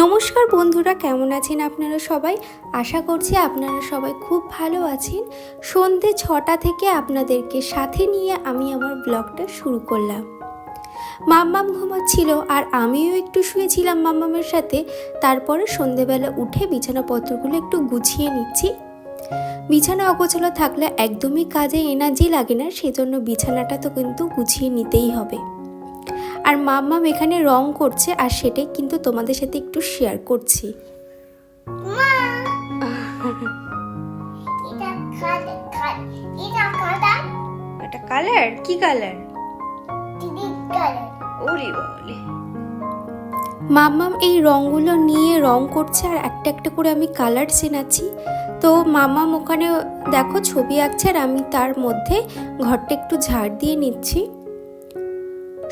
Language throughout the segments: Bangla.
নমস্কার বন্ধুরা, কেমন আছেন আপনারা সবাই? আশা করছি আপনারা সবাই খুব ভালো আছেন। সন্ধে ছটা থেকে আপনাদেরকে সাথে নিয়ে আমি আমার ব্লগটা শুরু করলাম। মাম্মাম ঘুমাচ্ছিল আর আমিও একটু শুয়েছিলাম মাম্মামের সাথে। তারপরে সন্ধেবেলা উঠে বিছানাপত্রগুলো একটু গুছিয়ে নিচ্ছি। বিছানা অগোছালো থাকলে একদমই কাজে এনার্জি লাগে না, সেজন্য বিছানাটা তো কিন্তু গুছিয়ে নিতেই হবে। আর মাম্মাম এখানে রং করছে আর সেটাই কিন্তু তোমাদের সাথে একটু শেয়ার করছি। মা! এটা কালার কি কালার ওরে বলে মাম্মাম এই রঙগুলো নিয়ে রং করছে আর একটা একটা করে আমি কালার চেনাচ্ছি। তো মাম্মাম ওখানে দেখো ছবি আঁকছে আর আমি তার মধ্যে ঘরটা একটু ঝাড় দিয়ে নিচ্ছি।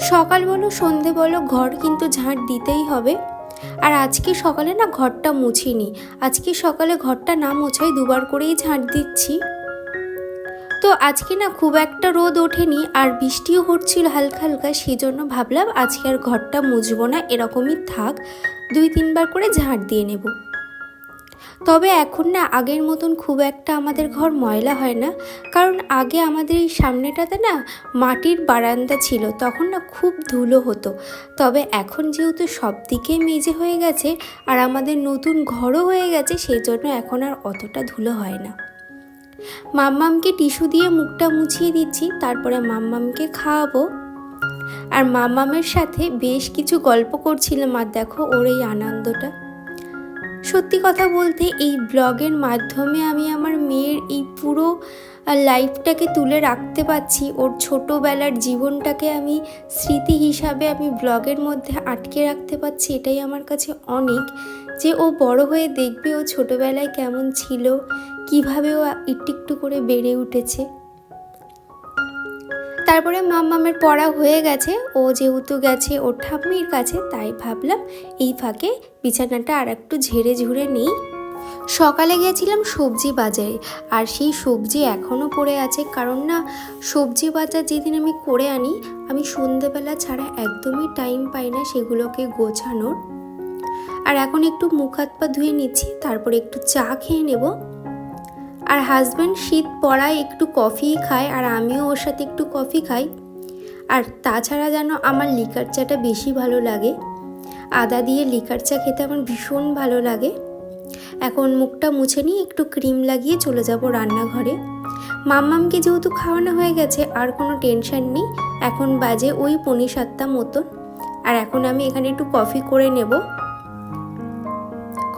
সকাল বলো, সন্ধে বলো, ঘর কিন্তু ঝাঁট দিতেই হবে। আর আজকে সকালে না ঘরটা মুছিনি। আজকে সকালে ঘরটা না মোছাই দুবার করেই ঝাঁট দিচ্ছি। তো আজকে না খুব একটা রোদ ওঠেনি, আর বৃষ্টিও হচ্ছিল হালকা হালকা সেই জন্য ভাবলাম আজকে আর ঘরটা মুছবো না, এরকমই থাক। দুই তিনবার করে ঝাঁট দিয়ে নেব। তবে এখন না আগের মতন খুব একটা আমাদের ঘর ময়লা হয় না। কারণ আগে আমাদের এই সামনেটাতে না মাটির বারান্দা ছিল, তখন না খুব ধুলো হতো। তবে এখন যেহেতু সব দিকে মেজে হয়ে গেছে আর আমাদের নতুন ঘরও হয়ে গেছে, সেই জন্য এখন আর অতটা ধুলো হয় না। মাম্মামকে টিস্যু দিয়ে মুখটা মুছিয়ে দিচ্ছি, তারপরে মাম্মামকে খাওয়াবো। আর মাম্মামের সাথে বেশ কিছু গল্প করছিলাম, আর দেখো ওর এই আনন্দটা। সত্যি কথা বলতে এই ব্লগের মাধ্যমে আমি আমার মেয়ের এই পুরো লাইফটাকে তুলে রাখতে পারছি। ওর ছোটোবেলার জীবনটাকে আমি স্মৃতি হিসাবে আমি ব্লগের মধ্যে আটকে রাখতে পারছি, এটাই আমার কাছে অনেক। যে ও বড় হয়ে দেখবে ও ছোটোবেলায় কেমন ছিল, কীভাবে ও একটু একটু করে বেড়ে উঠেছে। তারপরে মাম্মামের পড়া হয়ে গেছে। ও যেহেতু গেছে ওর ঠাম্মির কাছে, তাই ভাবলাম এই ফাঁকে বিছানাটা আর একটু ঝেড়ে ঝুড়ে নেই। সকালে গিয়েছিলাম সবজি বাজারে, আর সেই সবজি এখনও পড়ে আছে। কারণ না, সবজি বাজার যেদিন আমি করে আনি, আমি সন্ধেবেলা ছাড়া একদমই টাইম পাই না সেগুলোকে গোছানোর। আর এখন একটু মুখ হাত পা ধুয়ে নিচ্ছি, তারপরে একটু চা খেয়ে নেব। আর হাজব্যান্ড শীত পড়ায় একটু কফি খায় আর আমিও ওর সাথে একটু কফি খাই। আর তাছাড়া যেন আমার লিকার চাটা বেশি ভালো লাগে। আদা দিয়ে লিকার চা খেতে আমার ভীষণ ভালো লাগে। এখন মুখটা মুছে নিয়ে একটু ক্রিম লাগিয়ে চলে যাব রান্নাঘরে। মাম্মামকে যেহেতু খাওয়ানো হয়ে গেছে, আর কোনো টেনশন নেই। এখন বাজে ওই পনি সাতটা মতন। আর এখন আমি এখানে একটু কফি করে নেব।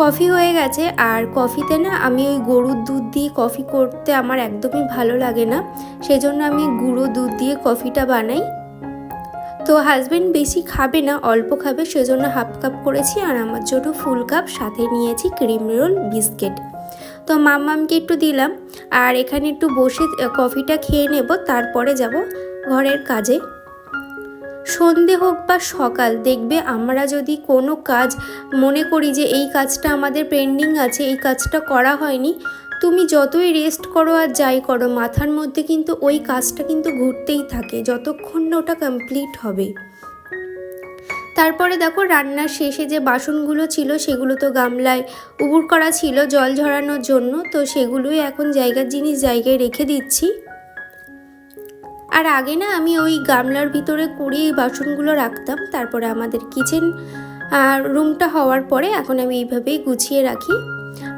কফি হয়ে গেছে, আর কফিতে না আমি ওই গরুর দুধ দিয়ে কফি করতে আমার একদমই ভালো লাগে না। সেজন্য আমি গুঁড়ো দুধ দিয়ে কফিটা বানাই। তো হাজব্যান্ড বেশি খাবে না, অল্প খাবে, সেজন্য হাফ কাপ করেছি, আর আমার জন্য ফুল কাপ সাথে নিয়েছি ক্রিম রোল বিস্কিট তো মাম্মামকে একটু দিলাম, আর এখানে একটু বসে কফিটা খেয়ে নেব, তারপরে যাব ঘরের কাজে। সন্ধে হোক বা সকাল, দেখবে আমরা যদি কোনো কাজ মনে করি যে এই কাজটা আমাদের পেন্ডিং আছে, এই কাজটা করা হয়নি, তুমি যতই রেস্ট করো আর যাই করো, মাথার মধ্যে কিন্তু ওই কাজটা কিন্তু ঘুরতেই থাকে, যতক্ষণ না ওটা কমপ্লিট হবে। তারপরে দেখো রান্নার শেষে যে বাসনগুলো ছিল, সেগুলো তো গামলায় উবুর করা ছিল জল ঝরানোর জন্য, তো সেগুলোই এখন জায়গার জিনিস জায়গায় রেখে দিচ্ছি। আর আগে না আমি ওই গামলার ভিতরে এই বাসনগুলো রাখতাম, তারপরে আমাদের কিচেন রুমটা হওয়ার পরে এখন আমি এইভাবেই গুছিয়ে রাখি।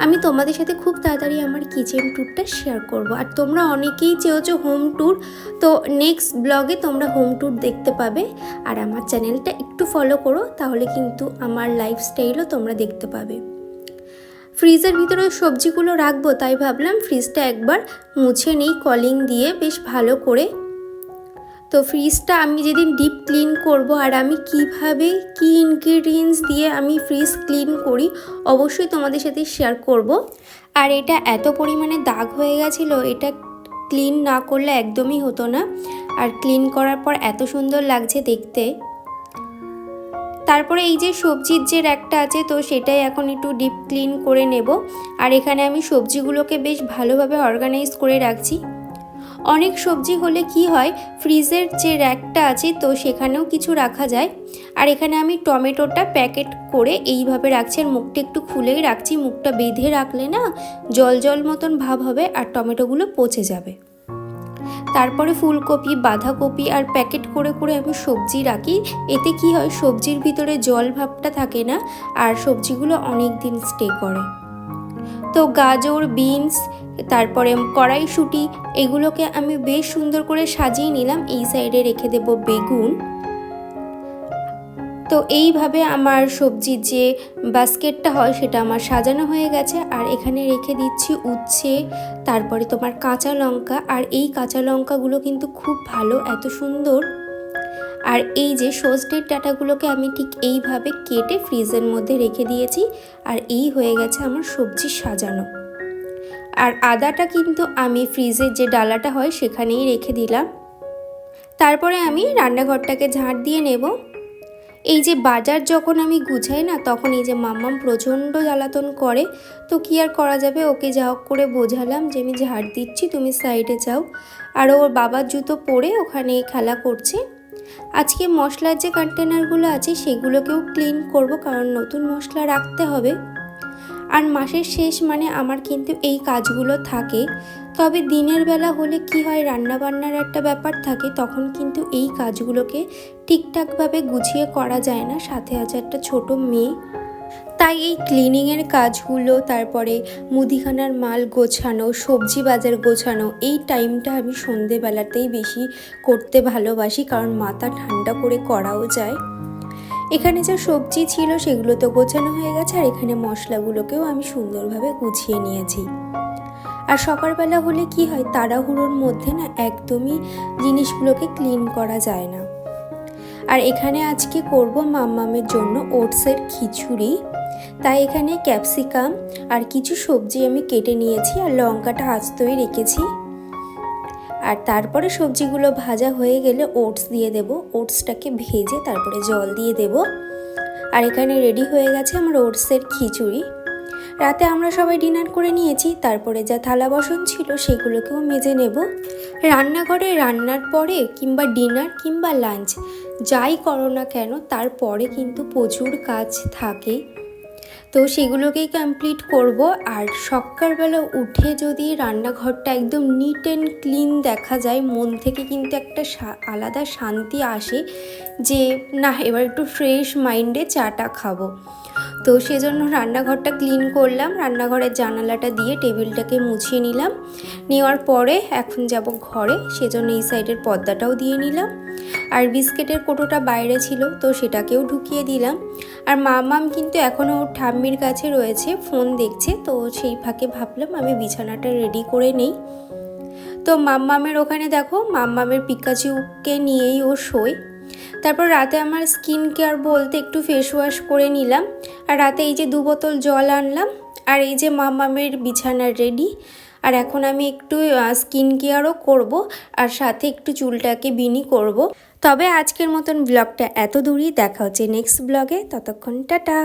আমি তোমাদের সাথে খুব তাড়াতাড়ি আমার কিচেন ট্যুরটা শেয়ার করব। আর তোমরা অনেকেই চেয়েছো হোম ট্যুর তো নেক্সট ব্লগে তোমরা হোম ট্যুর দেখতে পাবে। আর আমার চ্যানেলটা একটু ফলো করো, তাহলে কিন্তু আমার লাইফস্টাইলও তোমরা দেখতে পাবে। ফ্রিজের ভিতরে সবজিগুলো রাখব, তাই ভাবলাম ফ্রিজটা একবার মুছে নিই কলিং দিয়ে বেশ ভালো করে তো ফ্রিজটা আমি যেদিন ডিপ ক্লিন করব আর আমি কীভাবে কি ইনগ্রিডিয়েন্টস দিয়ে আমি ফ্রিজ ক্লিন করি, অবশ্যই তোমাদের সাথে শেয়ার করব। আর এটা এত পরিমাণে দাগ হয়ে গেছিল, এটা ক্লিন না করলে একদমই হতো না। আর ক্লিন করার পর এত সুন্দর লাগছে দেখতে। তারপরে এই যে সবজির যে র্যাকটা আছে, তো সেটাই এখন একটু ডিপ ক্লিন করে নেব। আর এখানে আমি সবজিগুলোকে বেশ ভালোভাবে অর্গানাইজ করে রাখছি। অনেক সবজি হলে কি হয়? ফ্রিজের যে র্যাকটা আছে, তো সেখানেও কিছু রাখা যায়। আর এখানে আমি টমেটোটা প্যাকেট করে এইভাবে রাখছি। আর মুখটা একটু খুলেই রাখছি। মুখটা বেঁধে রাখলে না, জল জল মতন ভাব হবে আর টমেটোগুলো পচে যাবে। তারপরে ফুলকপি, বাঁধাকপি আর প্যাকেট করে করে আমি সবজি রাখি। এতে কি হয়? সবজির ভিতরে জল ভাবটা থাকে না, আর সবজিগুলো অনেক দিন স্টে করে। তো গাজর, বিনস তারপরে কড়াইশুঁটি এগুলোকে আমি বেশ সুন্দর করে সাজিয়ে নিলাম। এই সাইডে রেখে দেব বেগুন। তো এইভাবে আমার সবজির যে বাস্কেটটা হয়, সেটা আমার সাজানো হয়ে গেছে। আর এখানে রেখে দিচ্ছি উচ্ছে, তারপরে তোমার কাঁচা লঙ্কা। আর এই কাঁচা লঙ্কাগুলো কিন্তু খুব ভালো, এত সুন্দর। আর এই যে সজনের ডাটাগুলোকে আমি ঠিক এইভাবে কেটে ফ্রিজের মধ্যে রেখে দিয়েছি। আর এই হয়ে গেছে আমার সবজি সাজানো। আর আদাটা কিন্তু আমি ফ্রিজের যে ডালাটা হয় সেখানেই রেখে দিলাম। তারপরে আমি রান্নাঘরটাকে ঝাঁট দিয়ে নেব। এই যে বাজার যখন আমি গুছাই না, তখন এই যে মাম্মাম প্রচণ্ড জ্বালাতন করে। তো কি আর করা যাবে? ওকে যা করে বোঝালাম যে আমি ঝাড় দিচ্ছি, তুমি সাইডে যাও। আর ওর বাবার জুতো পরে ওখানে খেলা করছে। আজকে মশলার যে কন্টেনারগুলো আছে, সেগুলোকেও ক্লিন করব, কারণ নতুন মশলা রাখতে হবে। আর মাসের শেষ মানে আমার কিন্তু এই কাজগুলো থাকে। তবে দিনের বেলা হলে কি হয়, রান্নাবান্নার একটা ব্যাপার থাকে, তখন কিন্তু এই কাজগুলোকে ঠিকঠাকভাবে গুছিয়ে করা যায় না। সাথে আছে একটা ছোট মেয়ে। তাই এই ক্লিনিংয়ের কাজগুলো, তারপরে মুদিখানার মাল গোছানো, সবজি বাজার গোছানো, এই টাইমটা আমি সন্ধেবেলাতেই বেশি করতে ভালোবাসি, কারণ মাথা ঠান্ডা করে করাও যায়। এখানে যা সবজি ছিল সেগুলো তো গোছানো হয়ে গেছে, আর এখানে মশলাগুলোকেও আমি সুন্দরভাবে গুছিয়ে নিয়েছি। আর সকালবেলা হলে কি হয়, তাড়াহুড়োর মধ্যে না একদমই জিনিসগুলোকে ক্লিন করা যায় না। আর এখানে আজকে করব মাম্মামের জন্য ওটসের খিচুড়ি। তাই এখানে ক্যাপসিকাম আর কিছু সবজি আমি কেটে নিয়েছি, আর লঙ্কাটা আস্তই রেখেছি। আর তারপরে সবজিগুলো ভাজা হয়ে গেলে ওটস দিয়ে দেব। ওটসটাকে ভেজে তারপরে জল দিয়ে দেব। আর এখানে রেডি হয়ে গেছে আমার ওটসের খিচুড়ি। রাতে আমরা সবাই ডিনার করে নিয়েছি, তারপরে যা থালা বাসন ছিল সেগুলোকেও মেজে নেব। রান্নাঘরে রান্নার পরে কিংবা ডিনার কিংবা লাঞ্চ, যাই করো না কেন তারপরে কিন্তু প্রচুর কাজ থাকে। তো সেগুলোকেই কমপ্লিট করব। আর সকালবেলা উঠে যদি রান্নাঘরটা একদম নিট অ্যান্ড ক্লিন দেখা যায়, মন থেকে কিন্তু একটা আলাদা শান্তি আসে যে না এবার একটু ফ্রেশ মাইন্ডে চাটা খাব। তো সেজন্য রান্নাঘরটা ক্লিন করলাম। রান্নাঘরের জানালাটা দিয়ে টেবিলটাকে মুছিয়ে নিলাম। নেওয়ার পরে এখন যাব ঘরে, সেজন্য এই সাইডের পর্দাটাও দিয়ে নিলাম। আর বিস্কিটের কোটোটা বাইরে ছিল, তো সেটাকেও ঢুকিয়ে দিলাম। আর মামাম কিন্তু এখনও ওর ঠাম্মির কাছে রয়েছে, ফোন দেখছে, তো সেই ফাঁকে ভাবলাম আমি বিছানাটা রেডি করে নেই। তো মাম্মামের ওখানে দেখো মাম্মামের পিকাচুকে নিয়েই ও শোয়। তারপর রাতে আমার স্কিন কেয়ার বলতে একটু ফেস ওয়াশ করে নিলাম। আর রাতে এই যে দু বোতল জল আনলাম, আর এই যে মামামের বিছানা রেডি আর এখন আমি একটু স্কিন কেয়ারও করব, আর সাথে একটু চুলটাকে বিনি করব। তবে আজকের মতন ব্লগটা এত দূরই, দেখা হচ্ছে নেক্সট ব্লগে ততক্ষণ টাটা।